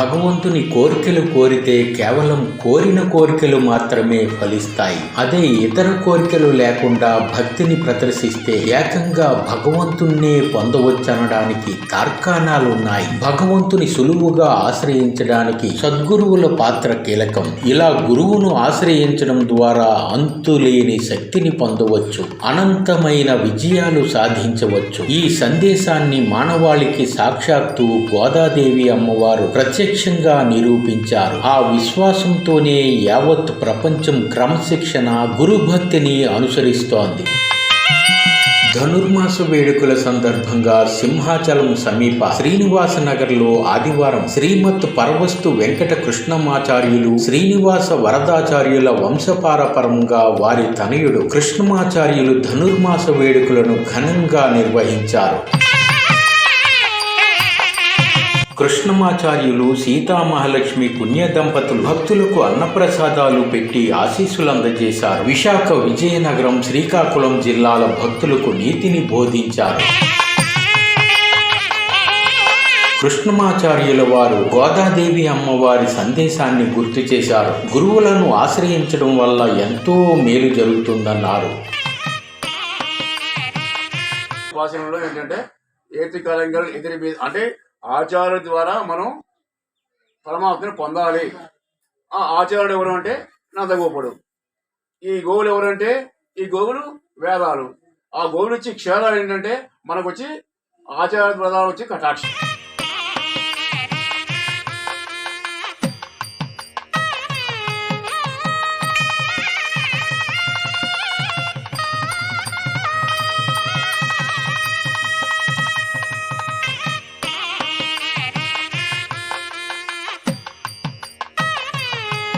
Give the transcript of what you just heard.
భగవంతుని కోరికలు కోరితే కేవలం కోరిన కోరికలు మాత్రమే ఫలిస్తాయి. అదే ఇతర కోరికలు లేకుండా భక్తిని ప్రదర్శిస్తే ఏకంగా భగవంతుణ్ణే పొందవచ్చనడానికి తార్కాణాలున్నాయి. భగవంతుని సులువుగా ఆశ్రయించడానికి సద్గురువుల పాత్ర కీలకం. ఇలా గురువును ఆశ్రయించడం ద్వారా అంతులేని శక్తిని పొందవచ్చు. అనంతమైన విజయాలు సాధించవచ్చు. ఈ సందేశాన్ని మానవాళికి సాక్షాత్తు గోదాదేవి అమ్మవారు ప్రత్యేక ప్రత్యక్షంగా నిరూపించారు. ఆ విశ్వాసంతోనే యావత్ ప్రపంచం క్రమశిక్షణ గురుభక్తిని అనుసరిస్తోంది. ధనుర్మాస వేడుకల సందర్భంగా సింహాచలం సమీప శ్రీనివాస నగర్లో ఆదివారం శ్రీమత్ పరవస్తు వెంకట కృష్ణమాచార్యులు శ్రీనివాస వరదాచార్యుల వంశపారపరంగా వారి తనయుడు కృష్ణమాచార్యులు ధనుర్మాస వేడుకలను ఘనంగా నిర్వహించారు. కృష్ణమాచార్యులు సీతామహాలక్ష్మి పుణ్య దంపతులు భక్తులకు అన్నప్రసాదాలు పెట్టి ఆశీస్సులు అందజేశారు విశాఖ విజయనగరం శ్రీకాకుళం జిల్లాల భక్తులకు నీతిని బోధించారు. కృష్ణమాచార్యుల వారు గోదాదేవి అమ్మవారి సందేశాన్ని గుర్తు చేశారు. గురువులను ఆశ్రయించడం వల్ల ఎంతో మేలు జరుగుతుందన్నారు. భాషలో ఏంటంటే ఏతి కాలంగా ఎదిరి అంటే ఆచార్యుల ద్వారా మనం పరమాత్మని పొందాలి. ఆ ఆచార్యుడు ఎవరు అంటే నందగోపుడు. ఈ గోవులు ఎవరంటే ఈ గోవులు వేదాలు. ఆ గోవులు వచ్చి క్షేదాలు ఏంటంటే? మనకు వచ్చి ఆచార్య ప్రధానం వచ్చి కటాక్షం.